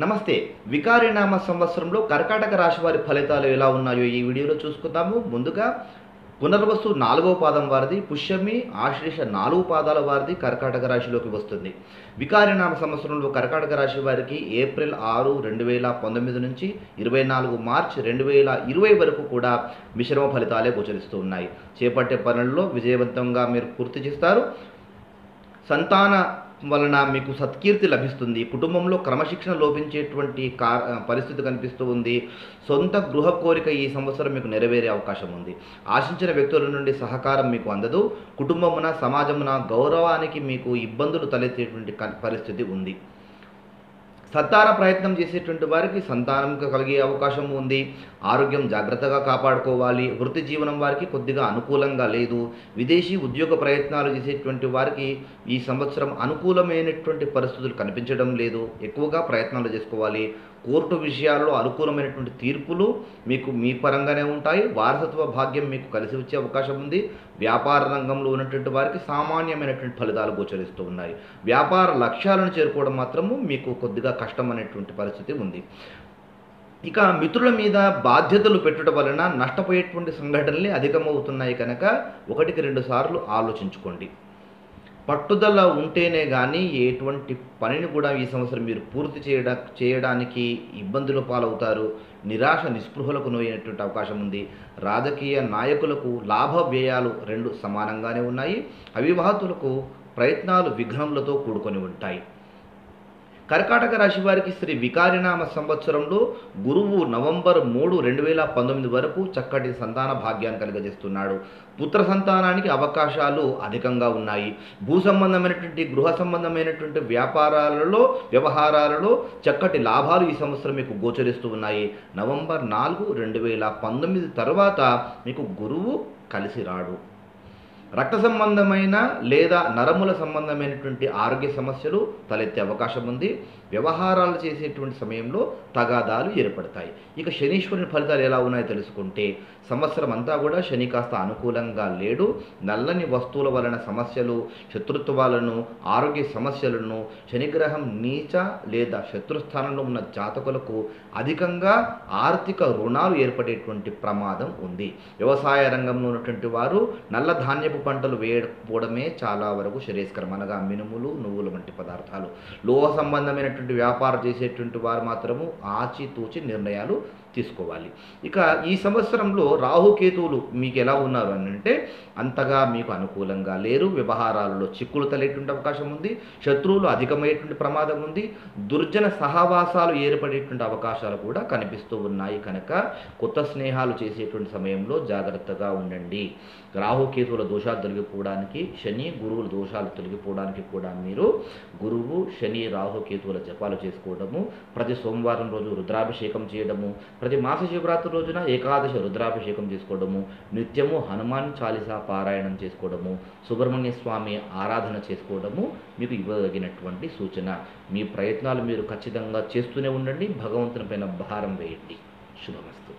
నమస్తే. వికారినామ సంవత్సరంలో కర్కాటక రాశి వారి ఫలితాలు ఎలా ఉన్నాయో ఈ వీడియోలో చూసుకుందాము. ముందుగా పునర్వసు నాలుగవ పాదం వారిది పుష్యమి ఆశ్లేష నాలుగు పాదాల వారిది కర్కాటక రాశిలోకి వస్తుంది. వికారినామ సంవత్సరంలో కర్కాటక రాశి వారికి ఏప్రిల్ ఆరు రెండు వేల పంతొమ్మిది నుంచి ఇరవై నాలుగు మార్చ్ రెండు వేల ఇరవై వరకు కూడా మిశ్రమ ఫలితాలే గోచరిస్తూ ఉన్నాయి. చేపట్టే పనుల్లో విజయవంతంగా మీరు పూర్తి చేస్తారు. సంతాన వలన మీకు సత్కీర్తి లభిస్తుంది. కుటుంబంలో క్రమశిక్షణ లోపించేటువంటి కా పరిస్థితి కనిపిస్తూ ఉంది. సొంత గృహ కోరిక ఈ సంవత్సరం మీకు నెరవేరే అవకాశం ఉంది. ఆశించిన వ్యక్తుల నుండి సహకారం మీకు అందదు. కుటుంబమున సమాజమున గౌరవానికి మీకు ఇబ్బందులు తలెత్తేటువంటి క- పరిస్థితి ఉంది. సంతాన ప్రయత్నం చేసేటువంటి వారికి సంతానం కలిగే అవకాశం ఉంది. ఆరోగ్యం జాగ్రత్తగా కాపాడుకోవాలి. వృత్తి జీవనం వారికి కొద్దిగా అనుకూలంగా లేదు. విదేశీ ఉద్యోగ ప్రయత్నాలు చేసేటువంటి వారికి ఈ సంవత్సరం అనుకూలమైనటువంటి పరిస్థితులు కనిపించడం లేదు. ఎక్కువగా ప్రయత్నాలు చేసుకోవాలి. కోర్టు విషయాల్లో అనుకూలమైనటువంటి తీర్పులు మీకు మీ పరంగానే ఉంటాయి. వారసత్వ భాగ్యం మీకు కలిసి వచ్చే అవకాశం ఉంది. వ్యాపార రంగంలో ఉన్నటువంటి వారికి సామాన్యమైనటువంటి ఫలితాలు గోచరిస్తూ ఉన్నాయి. వ్యాపార లక్ష్యాలను చేరుకోవడం మాత్రము మీకు కొద్దిగా కష్టం అనేటువంటి పరిస్థితి ఉంది. ఇక మిత్రుల మీద బాధ్యతలు పెట్టడం వలన నష్టపోయేటువంటి సంఘటనలు అధికమవుతున్నాయి కనుక ఒకటికి రెండు సార్లు ఆలోచించుకోండి. పట్టుదల ఉంటేనే కానీ ఎటువంటి పనిని కూడా ఈ సంవత్సరం మీరు పూర్తి చేయడా చేయడానికి ఇబ్బందుల పాలవుతారు. నిరాశ నిస్పృహలకు నోయినటువంటి అవకాశం ఉంది. రాజకీయ నాయకులకు లాభ వ్యయాలు రెండు సమానంగానే ఉన్నాయి. అవివాహతులకు ప్రయత్నాలు విఘ్నములతో కూడుకొని ఉంటాయి. కర్కాటక రాశి వారికి శ్రీ వికారినామ సంవత్సరంలో గురువు నవంబర్ మూడు రెండు వేల పంతొమ్మిది వరకు చక్కటి సంతాన భాగ్యాన్ని కలిగజేస్తున్నాడు. పుత్ర సంతానానికి అవకాశాలు అధికంగా ఉన్నాయి. భూ సంబంధమైనటువంటి గృహ సంబంధమైనటువంటి వ్యాపారాలలో వ్యవహారాలలో చక్కటి లాభాలు ఈ సంవత్సరం మీకు గోచరిస్తూ ఉన్నాయి. నవంబర్ నాలుగు రెండు వేల పంతొమ్మిది తర్వాత మీకు గురువు కలిసి రాడు. రక్త సంబంధమైన లేదా నరముల సంబంధమైనటువంటి ఆరోగ్య సమస్యలు తలెత్తే అవకాశం ఉంది. వ్యవహారాలు చేసేటువంటి సమయంలో తగాదాలు ఏర్పడతాయి. ఇక శనీశ్వరుని ఫలితాలు ఎలా ఉన్నాయో తెలుసుకుంటే సంవత్సరం అంతా కూడా శని కాస్త అనుకూలంగా లేడు. నల్లని వస్తువుల వలన సమస్యలు శత్రుత్వాలను ఆరోగ్య సమస్యలను శనిగ్రహం నీచ లేదా శత్రుస్థానంలో ఉన్న జాతకులకు అధికంగా ఆర్థిక రుణాలు ఏర్పడేటువంటి ప్రమాదం ఉంది. వ్యవసాయ రంగంలో ఉన్నటువంటి వారు నల్ల ధాన్యపు పంటలు వేయకపోవడమే చాలా వరకు శ్రేయస్కరం అనగా మినుములు నువ్వులు వంటి పదార్థాలు. లోహ సంబంధమైనటువంటి వ్యాపారం చేసేటువంటి వారు మాత్రము ఆచితూచి నిర్ణయాలు తీసుకోవాలి. ఇక ఈ సంవత్సరంలో రాహుకేతువులు మీకు ఎలా ఉన్నారు అని అంటే అంతగా మీకు అనుకూలంగా లేరు. వ్యవహారాలలో చిక్కులు తలేటువంటి అవకాశం ఉంది. శత్రువులు అధికమయ్యేటువంటి ప్రమాదం ఉంది. దుర్జన సహవాసాలు ఏర్పడేటువంటి అవకాశాలు కూడా కనిపిస్తూ ఉన్నాయి. కనుక కొత్త స్నేహాలు చేసేటువంటి సమయంలో జాగ్రత్తగా ఉండండి. రాహుకేతువుల దోషాలు తొలగిపోవడానికి శని గురువుల దోషాలు తొలగిపోవడానికి కూడా మీరు గురువు శని రాహుకేతువుల జపాలు చేసుకోవడము ప్రతి సోమవారం రోజు రుద్రాభిషేకం చేయడము ప్రతి మాస శివరాత్రి రోజున ఏకాదశి రుద్రాభిషేకం చేసుకోవడము నిత్యము హనుమాన్ చాలీసా పారాయణం చేసుకోవడము సుబ్రహ్మణ్య స్వామి ఆరాధన చేసుకోవడము మీకు ఇవ్వదగినటువంటి సూచన. మీ ప్రయత్నాలు మీరు ఖచ్చితంగా చేస్తూనే ఉండండి భగవంతుని పైన భారం వేయండి. శుభమస్తు.